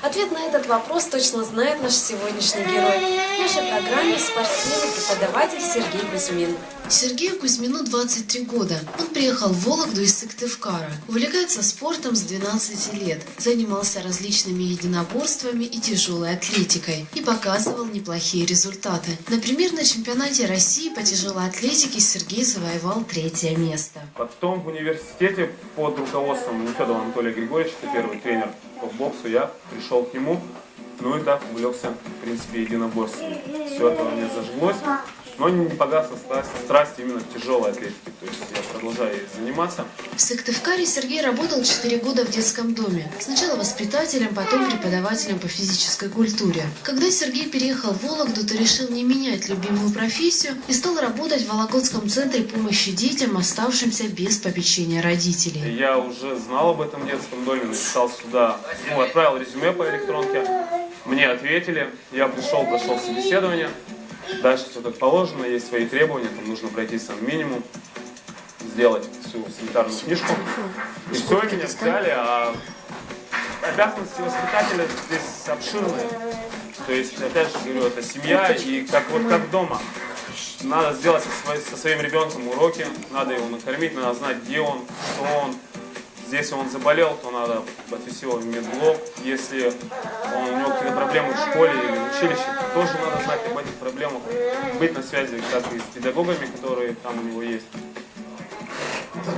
Ответ на этот вопрос точно знает наш сегодняшний герой. В нашей программе спортивный преподаватель Сергей Кузьмин. Сергею Кузьмину 23 года. Он приехал в Вологду из Сыктывкара. Увлекается спортом с 12 лет. Занимался различными единоборствами и тяжелой атлетикой. И показывал неплохие результаты. Например, на чемпионате России по тяжелой атлетике Сергей завоевал третье место. Потом в университете под руководством Нефедова Анатолия Григорьевича, это первый тренер по боксу, я пришел к нему, ну и так увлекся, в принципе, единоборством. Все это во мне зажглось, но не погасла страсть, страсть именно к тяжелой атлетике. То есть я продолжаю ей заниматься. В Сыктывкаре Сергей работал 4 года в детском доме. Сначала воспитателем, потом преподавателем по физической культуре. Когда Сергей переехал в Вологду, то решил не менять любимую профессию и стал работать в Вологодском центре помощи детям, оставшимся без попечения родителей. Я уже знал об этом детском доме, написал сюда, ну, отправил резюме по электронке. Мне ответили, я пришел, прошел собеседование. Дальше все как положено, есть свои требования, там нужно пройти сам минимум, сделать всю санитарную книжку. И все, и меня взяли, а обязанности воспитателя здесь обширные. То есть, опять же говорю, это семья, и как вот как дома. Надо сделать со, своей- со своим ребенком уроки, надо его накормить, надо знать, где он, что он. Если он заболел, то надо отвезти его в медблок. Если он, у него проблемы в школе или в училище, то тоже надо знать об этих проблемах. Быть на связи как и с педагогами, которые там у него есть.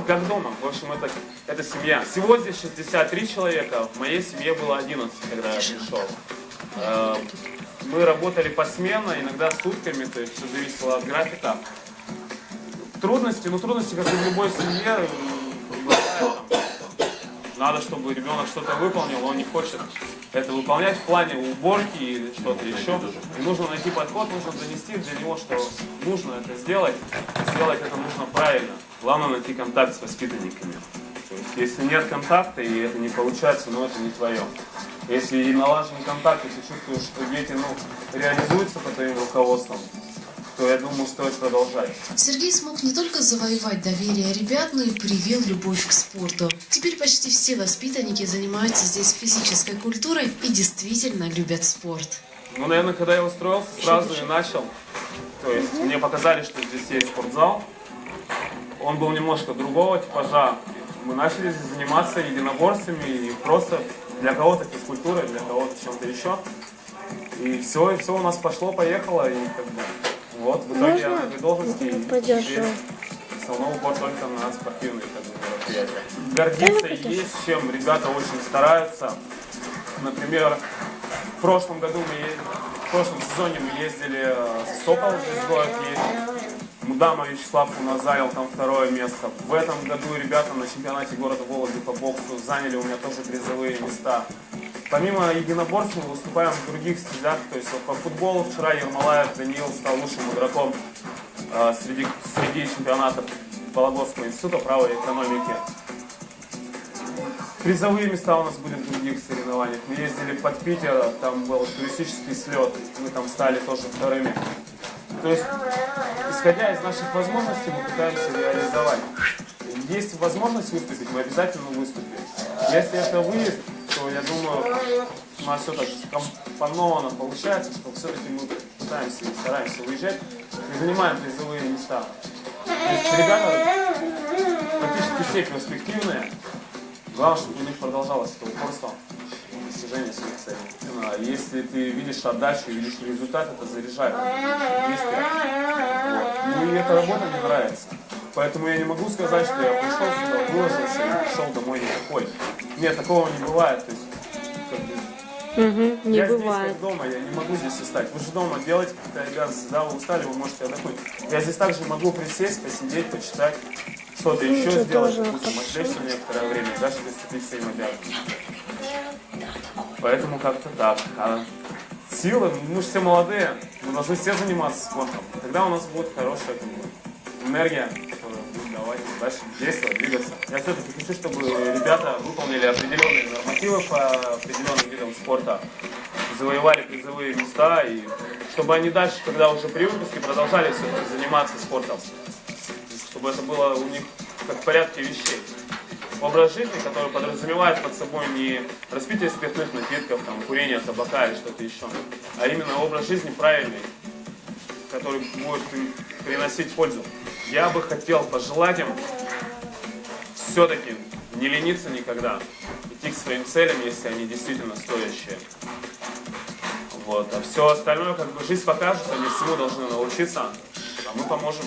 Как дома. В общем, это, это семья. Всего здесь 63 человека. В моей семье было 11, когда я пришел. Э, Мы работали посменно, иногда сутками, то есть все зависело от графика. Трудности, ну трудности, как и в любой семье, надо, чтобы ребенок что-то выполнил, он не хочет это выполнять в плане уборки или что-то еще. И нужно найти подход, нужно донести для него, что нужно это сделать, сделать это нужно правильно. Главное найти контакт с воспитанниками. То есть, если нет контакта и это не получается, ну это не твое. Если налажен контакт, если чувствуешь, что дети ну, реализуются под твоим руководством, то я думаю, стоит продолжать. Сергей смог не только завоевать доверие ребят, но и привил любовь к спорту. Теперь почти все воспитанники занимаются здесь физической культурой и действительно любят спорт. Ну, наверное, когда я устроился, сразу и начал. То есть мне показали, что здесь есть спортзал. Он был немножко другого типажа. Мы начали здесь заниматься единоборствами и просто для кого-то физкультурой, для кого-то чем-то еще. И все, и все у нас пошло, поехало, и как бы вот в итоге этой должности и теперь основной упор только на спортивные как бы, мероприятия. Гордиться есть чем, ребята очень стараются. Например, в прошлом году мы е- в прошлом сезоне мы ездили э, в Сокол, город есть. Мудама Вячеслав у нас занял там второе место. В этом году ребята на чемпионате города Вологды по боксу заняли у меня тоже призовые места. Помимо единоборств мы выступаем в других стилях. То есть по футболу вчера Ермолаев Даниил стал лучшим игроком э, среди, среди чемпионатов Вологодского института права и экономики. Призовые места у нас были в других соревнованиях. Мы ездили под Питер, там был туристический слет, мы там стали тоже вторыми. То есть, исходя из наших возможностей, мы пытаемся реализовать. Есть возможность выступить, мы обязательно выступим. Если это выезд, я думаю, у нас все так скомпоновано получается, что все-таки мы пытаемся и стараемся выезжать и занимаем призовые места. Ребята практически все перспективные. Главное, чтобы у них продолжалось это упорство в достижении своих целей. А Если ты видишь отдачу, видишь результат, это заряжает. Вот. Мне эта работа не нравится. Поэтому я не могу сказать, что я пришел сюда, выложился и пришел домой никакой. Нет, такого не бывает. То есть, как бы, не я бывает. здесь как дома, я не могу здесь устать. Вы же дома делаете какие-то обязанности, да, вы устали, вы можете отдохнуть. Я здесь также могу присесть, посидеть, почитать, что-то еще сделать, допустим, отвлечься на некоторое время, даже если ты своим обязанностям. Поэтому как-то так. А силы, мы же все молодые, мы должны все заниматься спортом. Тогда у нас будет хорошая как бы, энергия, нам дальше действовать, двигаться. Я все-таки хочу, чтобы ребята выполнили определенные нормативы по определенным видам спорта, завоевали призовые места, и чтобы они дальше, когда уже при выпуске, продолжали заниматься спортом. Чтобы это было у них как в порядке вещей. образ жизни, который подразумевает под собой не распитие спиртных напитков, там, курение табака или что-то еще, а именно образ жизни правильный, который будет приносить пользу. Я бы хотел пожелать им все-таки не лениться никогда, идти к своим целям, если они действительно стоящие. Вот. А все остальное, как бы жизнь покажет, они всему должны научиться, а мы поможем.